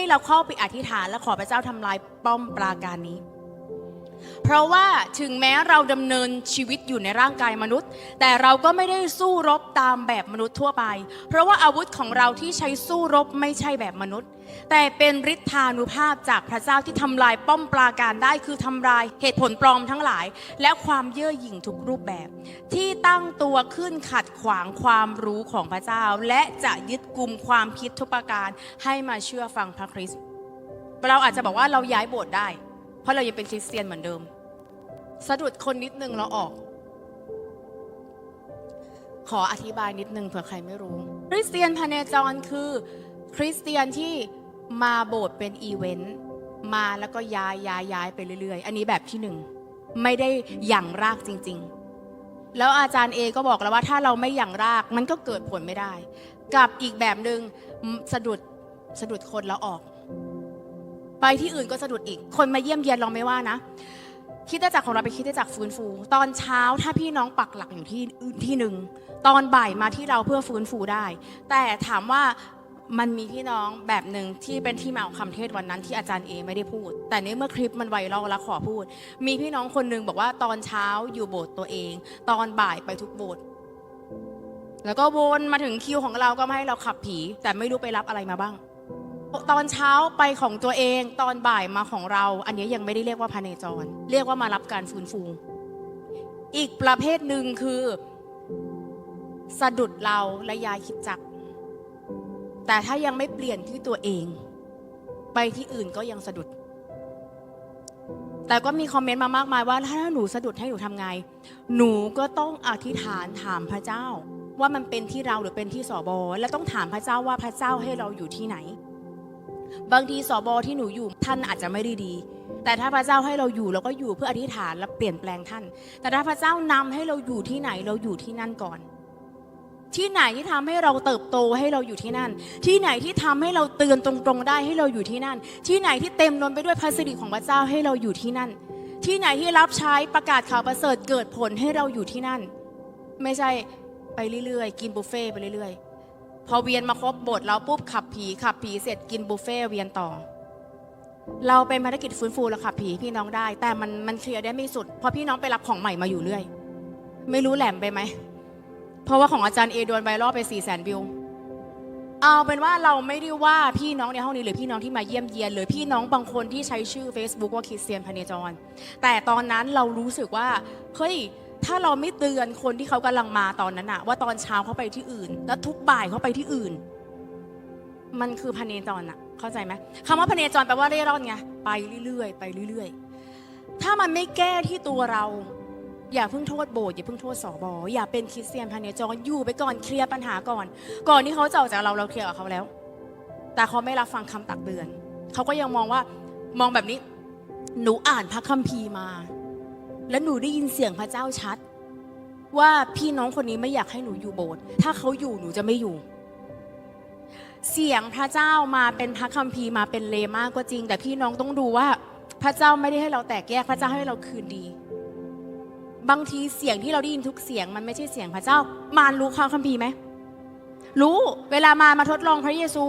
ให้เราเข้าไปอธิษฐานและขอพระเจ้าทำลายป้อมปราการนี้ เพราะว่าถึงแม้เราดำเนินชีวิตอยู่ในร่างกายมนุษย์ แต่เราก็ไม่ได้สู้รบตามแบบมนุษย์ทั่วไป เพราะว่าอาวุธของเราที่ใช้สู้รบไม่ใช่แบบมนุษย์ แต่เป็นฤทธานุภาพจากพระเจ้าที่ทำลายป้อมปราการได้คือทำลายเหตุผลปลอมทั้งหลาย และความเย่อหยิ่งทุกรูปแบบ ที่ตั้งตัวขึ้นขัดขวางความรู้ของพระเจ้า และจะยึดกลุ่มความคิดทุกประการให้มาเชื่อฟังพระคริสต์เราอาจจะบอกว่าเราย้ายโบสถ์ได้ เพราะเรายังเป็นคริสเตียนเหมือนเดิม สะดุดคนนิดนึงเราออก ขออธิบายนิดนึงเผื่อใครไม่รู้ คริสเตียนพาเนจรคือ คริสเตียนที่มาโบสถ์เป็นอีเวนต์มาแล้วก็ย้ายย้ายย้ายไปเรื่อย ๆ อันนี้แบบที่หนึ่งไม่ได้หยั่งรากจริง ๆ แล้วอาจารย์เอก็บอกแล้วว่าถ้าเราไม่หยั่งรากมันก็เกิดผลไม่ได้ กับอีกแบบหนึ่งสะดุดสะดุดคนแล้วออก ไปที่อื่นก็สะดุดอีก คนมาเยี่ยมเยียนเราไม่ว่านะคิดจักรของเราไปคิดจักรฟื้นฟู ตอนเช้าถ้าพี่น้องปักหลักอยู่ที่อื่นที่หนึ่งตอนบ่ายมาที่เราเพื่อฟื้นฟูได้ แต่ถามว่ามันมีพี่น้องแบบหนึ่งที่เป็นที่มาของคำเทศวันนั้นที่อาจารย์เอไม่ได้พูด แต่ในเมื่อคลิปมันไวรัลแล้วขอพูด มีพี่น้องคนหนึงบอกว่าตอนเช้าอยู่โบสถ์ตัวเอง ตอนบ่ายไปทุกโบสถ์แล้วก็วนมาถึงคิวของเราก็มาให้เราขับผี แต่ไม่รู้ไปรับอะไรมาบ้าง ตอนเช้าไปของตัวเองตอนบ่ายมาของเรา อันนี้ยังไม่ได้เรียกว่าพาเนจร เรียกว่ามารับการฟื้นฟู อีกประเภทหนึ่งคือ สะดุดเราและยายคิดจัก แต่ถ้ายังไม่เปลี่ยนที่ตัวเอง ไปที่อื่นก็ยังสะดุด แต่ก็มีคอมเมนต์มามากมายว่าถ้าหนูสะดุดให้หนูทำไง หนูก็ต้องอธิษฐานถามพระเจ้า ว่ามันเป็นที่เราหรือเป็นที่สอบอและต้องถามพระเจ้าว่าพระเจ้าให้เราอยู่ที่ไหน บางทีสอบอที่หนูอยู่ท่านอาจจะไม่ได้ดี แต่ถ้าพระเจ้าให้เราอยู่เราก็อยู่เพื่ออธิษฐานและเปลี่ยนแปลงท่าน แต่ถ้าพระเจ้านำให้เราอยู่ที่ไหนเราอยู่ที่นั่นก่อน ที่ไหนที่ทำให้เราเติบโตให้เราอยู่ที่นั่น ที่ไหนที่ทำให้เราเตือนตรงๆได้ให้เราอยู่ที่นั่น ที่ไหนที่เต็มล้นไปด้วยพระสิริของพระเจ้าให้เราอยู่ที่นั่น ที่ไหนที่รับใช้ประกาศข่าวประเสริฐเกิดผลให้เราอยู่ที่นั่น ไม่ใช่ไปเรื่อยๆ กินบุฟเฟ่ไปเรื่อยๆ พอเวียนมาครบบทเราปุ๊บขับผีขับผีเสร็จกินบุฟเฟ่เวียนต่อ เราเป็นภารกิจฟื้นฟูแล้วขับผีพี่น้องได้ แต่มันมันเคลียร์ได้ไม่สุดเพราะพี่น้องไปรับของใหม่มาอยู่เรื่อย ไม่รู้แหลมไปไหมเพราะว่าของอาจารย์เอโดนไวรัลไป4ี่แสนวิวเอาเป็นว่าเราไม่ได้ว่าพี่น้องในห้องนี้หรือพี่น้องที่มาเยี่ยมเยียนหรือพี่น้องบางคนที่ใช้ชื่อ Facebook ว่าคริสเตียนพเนจร แต่ตอนนั้นเรารู้สึกว่าเฮ้ย ถ้าเราไม่เตือนคนที่เขากำลังมาตอนนั้นอะว่าตอนเช้าเขาไปที่อื่น แล้วทุกบ่ายเขาไปที่อื่น มันคือพเนจรอะเข้าใจไหมคำว่าพเนจรแปลว่าเร่ร่อนไงไปเรื่อยๆไปเรื่อยๆ ถ้ามันไม่แก้ที่ตัวเรา อย่าเพิ่งโทษโบสถ์อย่าเพิ่งโทษสอบออย่าเป็นคริสเตียนพเนจรอยู่ไปก่อนเคลียร์ปัญหาก่อน ก่อนที่เขาจะออกจากเราเราเคลียร์กับเขาแล้ว แต่เขาไม่รับฟังคำตักเตือนเขาก็ยังมองว่ามองแบบนี้ หนูอ่านพระคัมภีร์มา แล้วหนูได้ยินเสียงพระเจ้าชัด ว่าพี่น้องคนนี้ไม่อยากให้หนูอยู่โบสถ์ถ้าเขาอยู่หนูจะไม่อยู่ เสียงพระเจ้ามาเป็นพระคัมภีร์มาเป็นเลมาก็จริง แต่พี่น้องต้องดูว่า พระเจ้าไม่ได้ให้เราแตกแยกพระเจ้าให้เราคืนดี บางทีเสียงที่เราได้ยินทุกเสียงมันไม่ใช่เสียงพระเจ้ามารรู้ข้าคัมภีร์ไหมรู้เวลามามาทดลองพระเยซู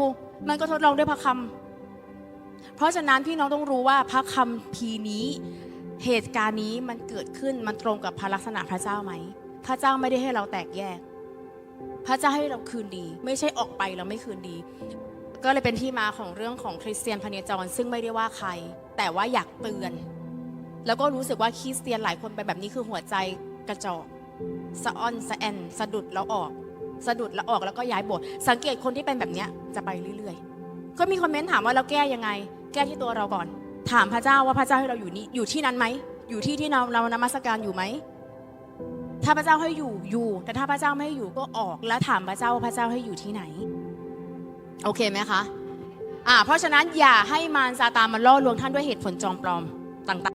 มันก็ทดลองด้วยพระคำเพราะฉะนั้นพี่น้องต้องรู้ว่าพระคัมภีร์นี้ เหตุการณ์นี้มันเกิดขึ้นมันตรงกับพระลักษณะพระเจ้าไหม พระเจ้าไม่ได้ให้เราแตกแยก พระเจ้าให้เราคืนดี ไม่ใช่ออกไปเราไม่คืนดี ก็เลยเป็นที่มาของเรื่องของคริสเตียนพเนจรซึ่งไม่ได้ว่าใคร แต่ว่าอยากเตือน แล้วก็รู้สึกว่าคริสเตียนหลายคนไปแบบนี้คือหัวใจกระจอกสะอ้อนสะแอนสะดุดแล้วออก สะดุดแล้วออกแล้วก็ย้ายบท สังเกตคนที่เป็นแบบนี้จะไปเรื่อยๆ ก็มีคอมเมนต์ถามว่าเราแก้ยังไง แก้ที่ตัวเราก่อน ถามพระเจ้าว่าพระเจ้าให้เราอยู่นี่อยู่ที่นั้นไหมอยู่ที่ที่เราเรานมัสการอยู่ไหมถ้าพระเจ้าให้อยู่อยู่ แต่ถ้าพระเจ้าไม่ให้อยู่ก็ออก แล้วถามพระเจ้าว่าพระเจ้าให้อยู่ที่ไหน โอเคไหมคะอ่าเพราะฉะนั้นอย่าให้มารซาตานมาล่อลวงท่านด้วยเหตุผลจอมปลอมต่างๆ